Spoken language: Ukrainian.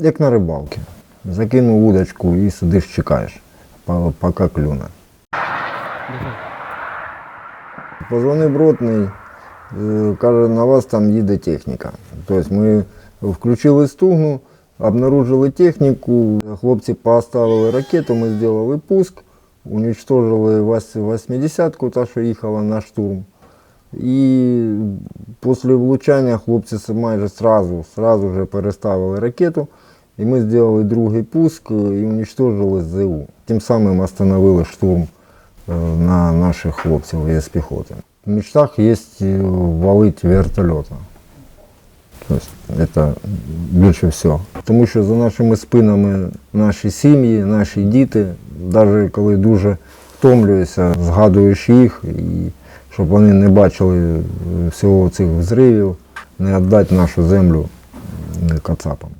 як на рибалці. Закинув удочку і сидиш, чекаєш, поки клюне. Позвонив ротний, е, каже, на вас там їде техніка. Тобто ми включили стугну, обнаружили техніку, хлопці поставили ракету, ми зробили пуск, уничтожили 80-ку, та, що їхала на штурм. І після влучання хлопці майже сразу, сразу вже переставили ракету, і ми зробили другий пуск і уничтожили ЗУ. Тим самим остановили штурм е, на наших хлопців із піхоти. В мечтах є валити вертольотом. Тобто це більше всього. Тому що за нашими спинами наші сім'ї, наші діти, навіть коли дуже втомлююся, згадуєш їх, і щоб вони не бачили е, всього цих взривів, не віддати нашу землю е, кацапам.